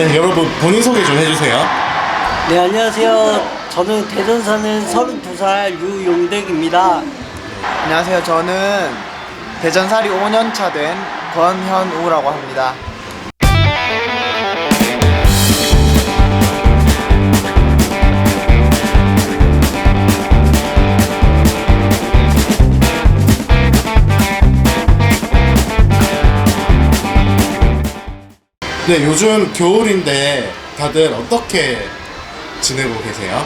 네, 여러분 본인 소개 좀 해주세요. 네, 안녕하세요. 저는 대전 사는 32살 유용택입니다. 안녕하세요. 저는 대전살이 5년 차 된 권현우라고 합니다. 네, 요즘 겨울인데 다들 어떻게 지내고 계세요?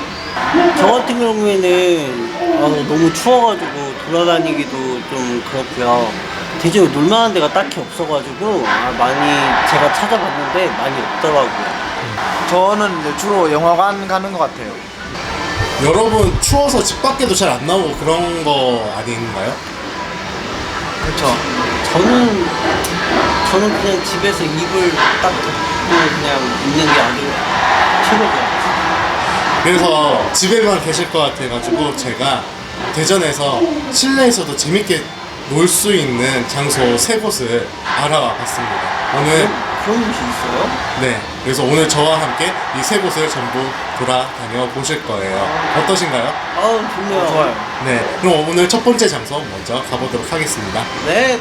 저 같은 경우에는 어, 너무 추워가지고 돌아다니기도 좀 그렇고요. 대전에 놀만한 데가 딱히 없어가지고 아, 많이 제가 찾아봤는데 많이 없더라고요. 저는 이제 주로 영화관 가는 것 같아요. 여러분 추워서 집 밖에도 잘 안 나오고 그런 거 아닌가요? 그렇죠. 저는 저는 그냥 집에서 이불 딱 덮고 그냥 있는 게 아주 최고죠. 그래서 집에만 계실 것 같아가지고 제가 대전에서 실내에서도 재밌게 놀 수 있는 장소 세 곳을 알아와 봤습니다. 오늘 그런 곳이 있어요? 네, 그래서 오늘 저와 함께 이 세 곳을 전부 돌아다녀 보실 거예요. 어떠신가요? 아우 좋네요. 좋아요. 네, 그럼 오늘 첫 번째 장소 먼저 가보도록 하겠습니다. 네.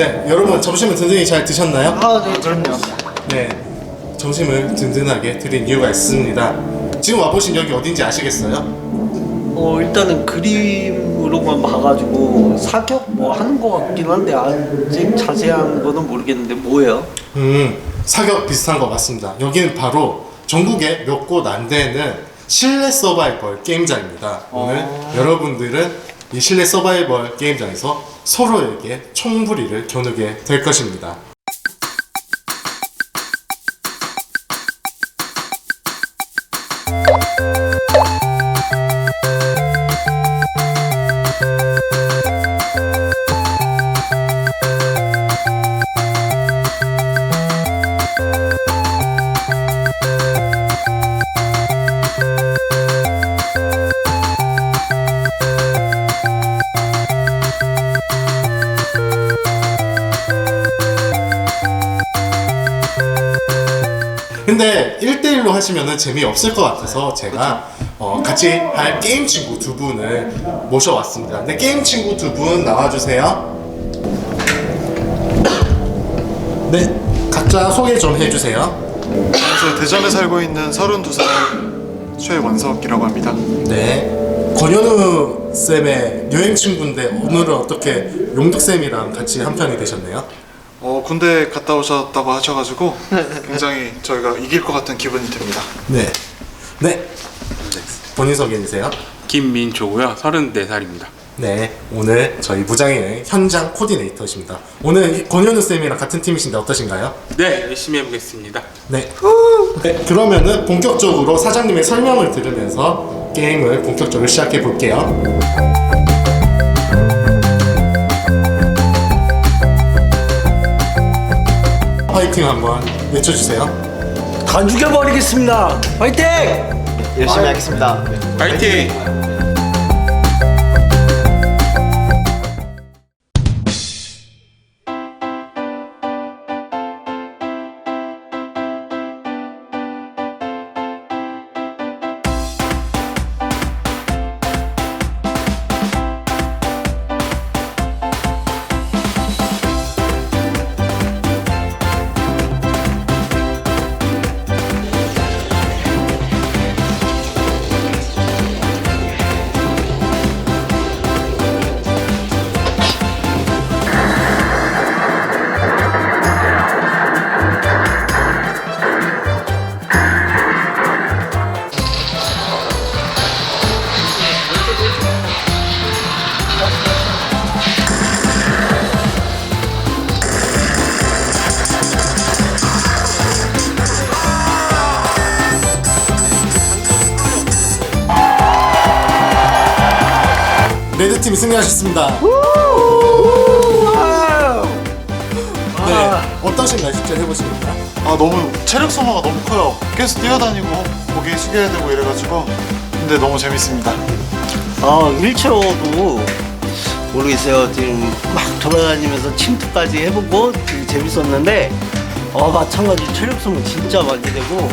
네, 여러분 점심은 든든히 잘 드셨나요? 아, 네, 그럼요. 네, 점심을 든든하게 드린 이유가 있습니다. 지금 와보신 여기 어딘지 아시겠어요? 어 일단은 그림으로만 봐가지고 사격 뭐 하는 거 같긴 한데 아직 자세한 거는 모르겠는데 뭐예요? 음, 사격 비슷한 것 같습니다. 여기는 바로 전국에 몇곳 안 되는 실내 서바이벌 게임장입니다. 오늘 여러분들은 이 실내 서바이벌 게임장에서 서로에게 총부리를 겨누게 될 것입니다. 근데 1대1로 하시면 재미없을 것 같아서 제가 어, 같이 할 게임 친구 두 분을 모셔왔습니다. 근데 게임 친구 두 분 나와주세요. 네, 각자 소개 좀 해주세요. 안녕하세요. 대전에 살고 있는 32살 최원석이라고 합니다. 네. 권현우 쌤의 여행 친구인데 오늘은 어떻게 용득 쌤이랑 같이 한 편이 되셨네요? 어, 군대 갔다 오셨다고 하셔가지고 굉장히 저희가 이길 것 같은 기분이 듭니다. 네. 네. 본인 소개해 주세요. 김민초고요. 34살입니다. 네, 오늘 저희 무장의 현장 코디네이터십니다. 오늘 이 권현우 쌤이랑 같은 팀이신데 어떠신가요? 네, 열심히 해보겠습니다. 네. 네, 그러면은 본격적으로 사장님의 설명을 들으면서 게임을 본격적으로 시작해 볼게요. 파이팅 한번 외쳐주세요. 다 죽여버리겠습니다. 화이팅! 열심히 하겠습니다. 파이팅! 레드팀이 승리하셨습니다. 네, 어떠신가요? 실제 해보시니까? 아 너무 체력 소모가 너무 커요. 계속 뛰어다니고 고개 숙여야 되고 이래가지고 근데 너무 재밌습니다. 아, 휠체어도 모르겠어요. 지금 막 돌아다니면서 침투까지 해보고 되게 재밌었는데, 어, 마찬가지 체력 소모 진짜 많이 되고,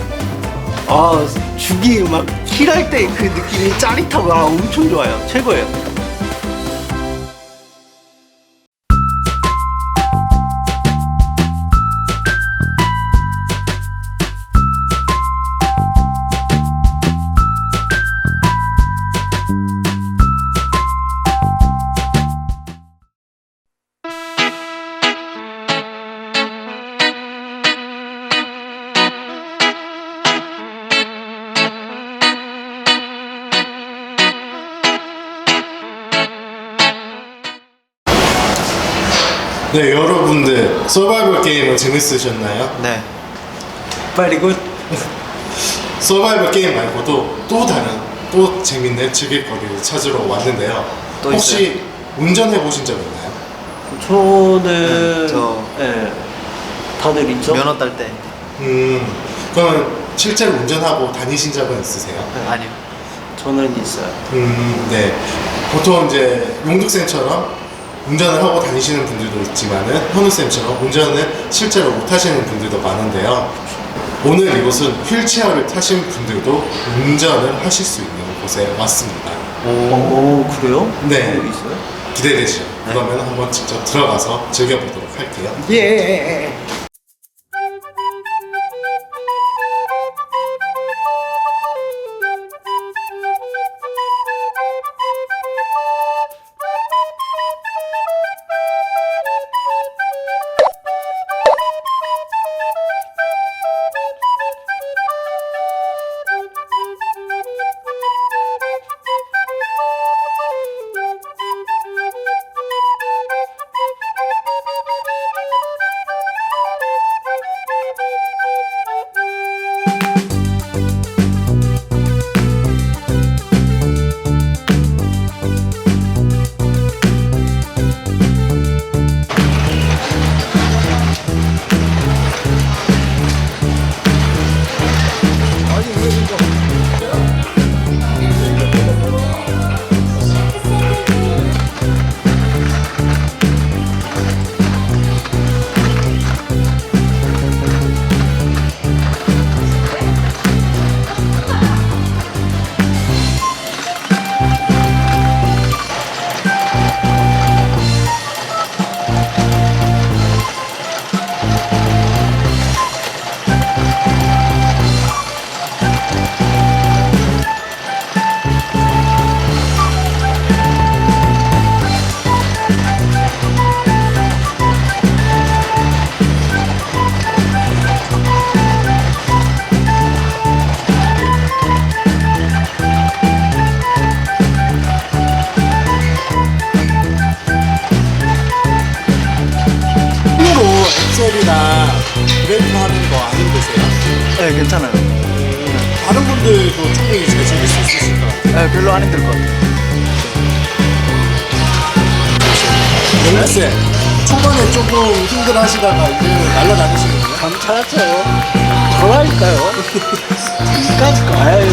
아, 죽이 막 킬할 때 그 느낌이 짜릿하고, 아, 엄청 좋아요. 최고예요. 네, 여러분들 서바이벌 게임은 재밌으셨나요? 네. 빨리 굿. 서바이벌 게임 말고도 또 다른 또 재밌는 즐길거리를 찾으러 왔는데요. 또 혹시 운전해 보신 적 있나요? 저는, 네, 저- 예. 다들 있죠? 면허 딸 때. 음, 그러면 실제로 운전하고 다니신 적은 있으세요? 아니요. 저는 있어요. 음, 네. 보통 이제 용득쌤처럼 운전을 하고 다니시는 분들도 있지만은 현우쌤처럼 운전을 실제로 못 하시는 분들도 많은데요. 오늘 이곳은 휠체어를 타신 분들도 운전을 하실 수 있는 곳에 왔습니다. 오, 그래요? 네. 그런 게 있어요? 기대되죠? 그러면 한번 직접 들어가서 즐겨보도록 할게요. 예. 힘으 셀이나 브레이크 하는 거 안 힘드세요? 네, 괜찮아요. 다른 분들도 충분히 잘 즐길 수 있으실 것 같아요. 네, 별로 안 힘들 것 같아요. 영국쌤, 초반에 조금 힘들어 하시다가 이제 날라다니시거든요? 찾았죠. 저라니까요. 그러니까 아유,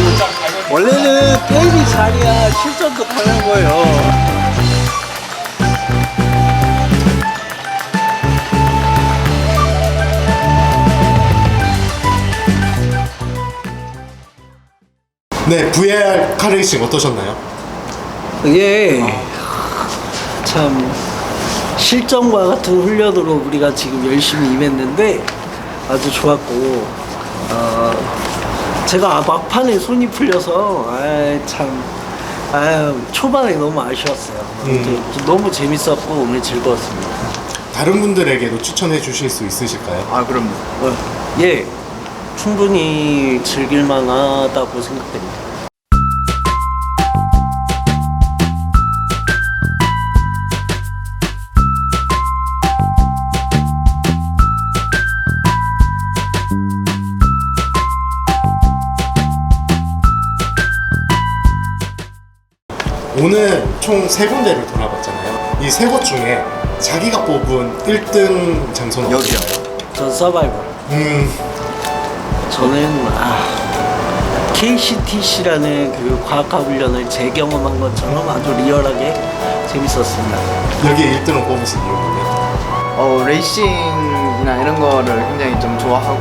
원래는 게임이 잘이야 실전도 가는 거예요. 네, VR 카레이싱 어떠셨나요? 이게 참 실전과 같은 훈련으로 우리가 지금 열심히 임했는데 아주 좋았고 어, 제가 막판에 손이 풀려서 아이, 참 아유, 초반에 너무 아쉬웠어요. 음. 너무 재밌었고 오늘 즐거웠습니다. 다른 분들에게도 추천해 주실 수 있으실까요? 아 그럼요. 어, 예, 충분히 즐길 만하다고 생각됩니다. 총 세 군데를 돌아봤잖아요. 이 세 곳 중에 자기가 뽑은 1등 장소는 여기요. 어디예요? 전 서바이벌. 음, 저는 아, KCTC라는 그 과학학 훈련을 재경험한 것처럼 아주 리얼하게 재밌었습니다. 여기에 1등을 뽑으신 이유는요? 어 레이싱이나 이런 거를 굉장히 좀 좋아하고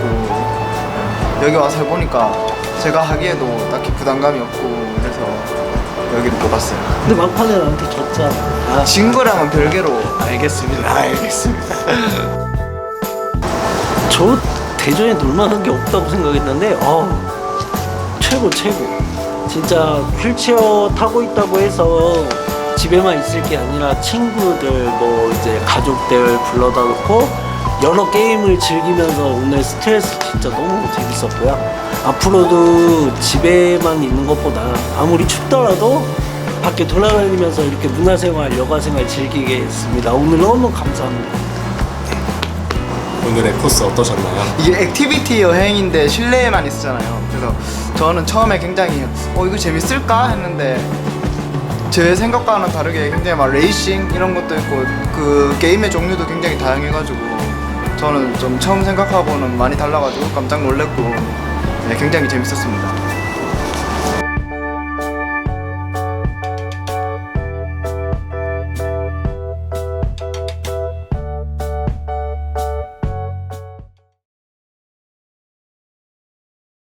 여기 와서 해보니까 제가 하기에도 딱히 부담감이 없고 그래서 여기를 뽑았어요. 근데 막판에 나한테 졌잖아. 아, 친구랑은 별개로 알겠습니다. 알겠습니다. 저 대전에 놀만한 게 없다고 생각했는데, 어 최고 최고. 진짜 휠체어 타고 있다고 해서 집에만 있을 게 아니라 친구들 뭐 이제 가족들 불러다 놓고 여러 게임을 즐기면서 오늘 스트레스 진짜 너무 재밌었고요. 앞으로도 집에만 있는 것보다 아무리 춥더라도 밖에 돌아다니면서 이렇게 문화생활, 여가생활 즐기겠습니다. 오늘 너무 감사합니다. 오늘의 코스 어떠셨나요? 이게 액티비티 여행인데 실내에만 있었잖아요. 그래서 저는 처음에 굉장히 어 이거 재밌을까 했는데 제 생각과는 다르게 굉장히 막 레이싱 이런 것도 있고 그 게임의 종류도 굉장히 다양해가지고 저는 좀 처음 생각하고는 많이 달라가지고 깜짝 놀랐고 네, 굉장히 재밌었습니다.